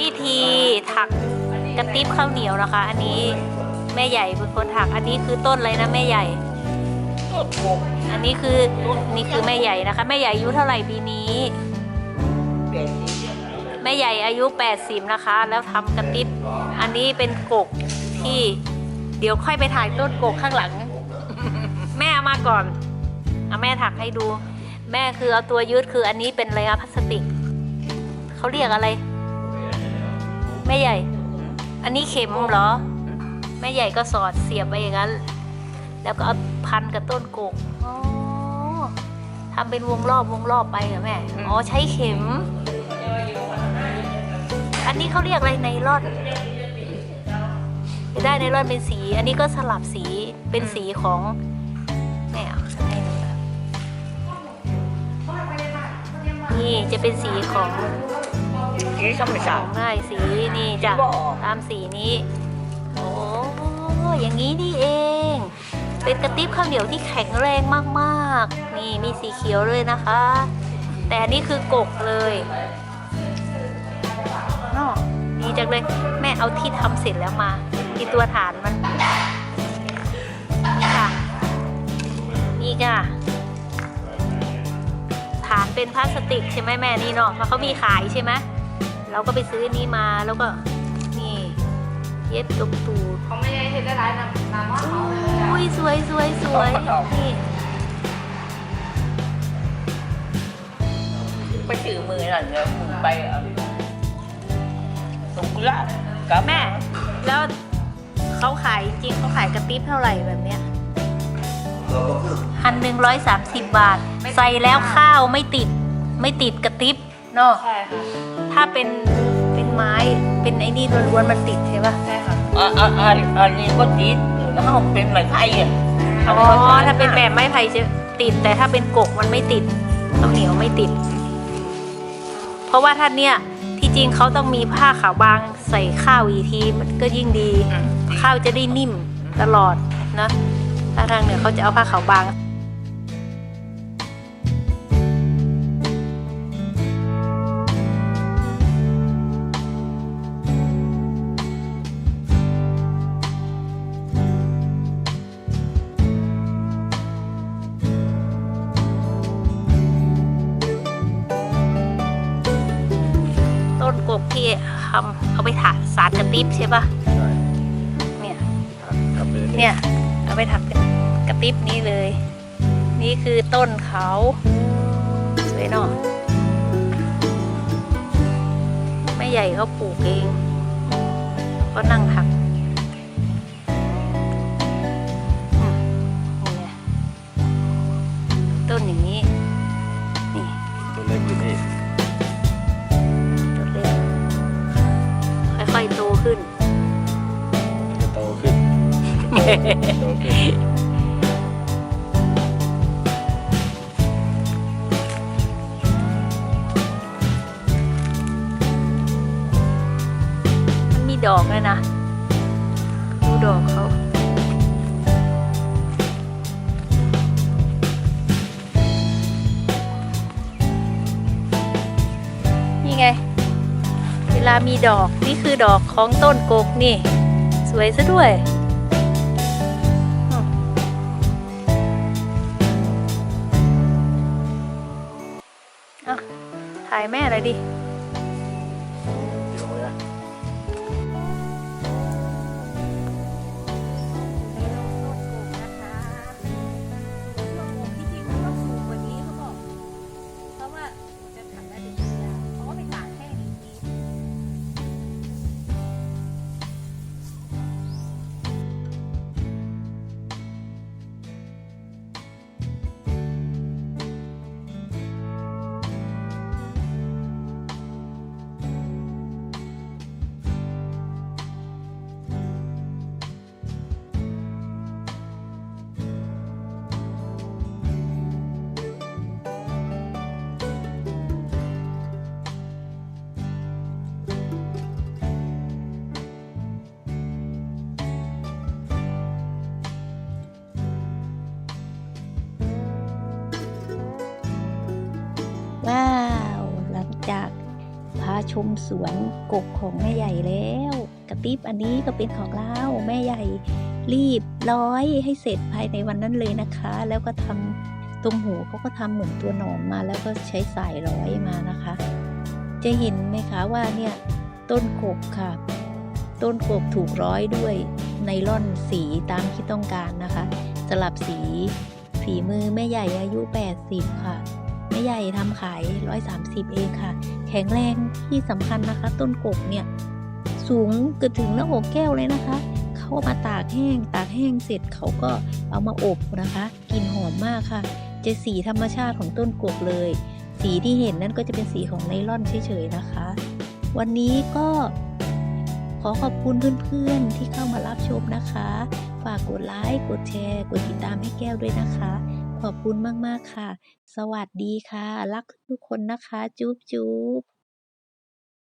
วิธีถักกระติบข้าวเหนียวนะคะ อันนี้แม่ใหญ่เป็นคนถัก อันนี้คือต้นอะไรนะแม่ใหญ่ อันนี้คือนี่คือแม่ใหญ่นะคะ แม่ใหญ่อายุเท่าไหร่ปีนี้ แม่ใหญ่อายุ 80 นะคะ แล้วทำกระติบอันนี้เป็นกกที่เดี๋ยวค่อยไปถ่ายต้นกกข้างหลัง แม่เอามาก่อนเอาแม่ถักให้ดู แม่คือเอาตัวยืดคืออันนี้เป็นอะไรอะพลาสติกเขาเรียกอะไร แม่ใหญ่ อันนี้เข็มเหรอ แม่ใหญ่ก็สอดเสียบไปอย่างนั้น แล้วก็เอาพันกับต้นกกทำเป็นวงรอบวงรอบไปเหรอแม่ อ๋อใช้เข็ม อันนี้เขาเรียกอะไรไนลอนได้ไนลอนเป็นสี อันนี้ก็สลับสีเป็นสีของแม่อะนี่จะเป็นสีของ นี่ธรรมขชาองติง่ายสีนี่จ้ะบอกตามสีนี้ โอ้อย่างนี้นี่เอง เป็นกระติบข้าวเหนียวที่แข็งแรงมากๆ นี่มีสีเขียวเลยนะคะ แต่อันนี้คือกกเลยนอดีจังเลยแม่เอาที่ทำเสร็จแล้วมาที่ตัวฐานมัน นี่ค่ะ นี่ค่ะฐานเป็นพลาสติกใช่ไหมแม่นี่เนาะเพราะเขามีขายใช่ไหม เราก็ไปซื้อนี่มาแล้วก็นี่เย็บตรงตูดเขาไม่ได้เห็นได้หลายนำนำว่าเขาอุ้ยสวยสวยสวยนี่ไปถือมือนั่นแล้วมือไปเอาตรงกุหลาบกับแม่ แล้วเขาขายจริงเขาขายกระติบเท่าไหร่แบบเนี้ยพันหนึ่งร้อยสามสิบบาท ใส่แล้วข้าวไม่ติด ไม่ติดกระติบ เนาะใช่ค่ะถ้าเป็นเป็นไม้เป็นไอ้นี่ล้วนๆมันติดใช่ปะใช่ค่ะอ่าอ่าอ่าอันนี้ก็ติดแล้วเขาเป็นไม้ไผ่อะอ๋อถ้าเป็นแบบไม้ไผ่จะติด แต่ถ้าเป็นกกมันไม่ติดข้าวเหนียวไม่ติด เพราะว่าท่านเนี่ยที่จริงเขาต้องมีผ้าขาวบางใส่ข้าวอีกทีมันก็ยิ่งดีอืมข้าวจะได้นิ่มตลอดนะถ้าทางเหนือเขาจะเอาผ้าขาวบาง ที่ทำเอาไปถาสารกระติบใช่ปะเนี่ยครับเป็นอันนี้เนี่ยเอาไปถักเป็นกระติบนี้เลย นี่คือต้นเขาสวยเนาะแม่ใหญ่เขาปลูกเองก็นั่งถัก โตขึ้นมันมีดอกเลยนะ ดูดอกเขานี่ไงเวลามีดอกนี่คือดอกของต้นกกนี่ สวยซะด้วย ถ่ายแม่เลยดิ ชมสวนกกของแม่ใหญ่แล้ว กระติบอันนี้ก็เป็นของเราแม่ใหญ่รีบร้อยให้เสร็จภายในวันนั้นเลยนะคะ แล้วก็ทำตรงหูเขาก็ทำเหมือนตัวหนอนมา แล้วก็ใช้สายร้อยมานะคะ จะเห็นไหมคะว่าเนี่ยต้นกกค่ะ ต้นกกถูกร้อยด้วยไนล่อนสีตามที่ต้องการนะคะ สลับสีฝีมือแม่ใหญ่อายุ 80 ค่ะ ม่ใหญ่ทำขาย 130 เองค่ะ แข็งแรงที่สำคัญนะคะ ต้นกกเนี่ย สูงเกือบถึงหน้าอกแก้วเลยนะคะ เขามาตากแห้ง ตากแห้งเสร็จเขาก็เอามาอบนะคะกลิ่นหอมมากค่ะ จะสีธรรมชาติของต้นกกเลย สีที่เห็นนั่นก็จะเป็นสีของไนล่อนเฉยๆนะคะ วันนี้ก็ขอขอบคุณเพื่อนๆที่เข้ามารับชมนะคะ ฝากกดไลค์ กดแชร์ กดติดตามให้แก้วด้วยนะคะ ขอบคุณมาก ๆ ค่ะ สวัสดีค่ะ รักทุกคนนะคะ จุ๊บจุ๊บ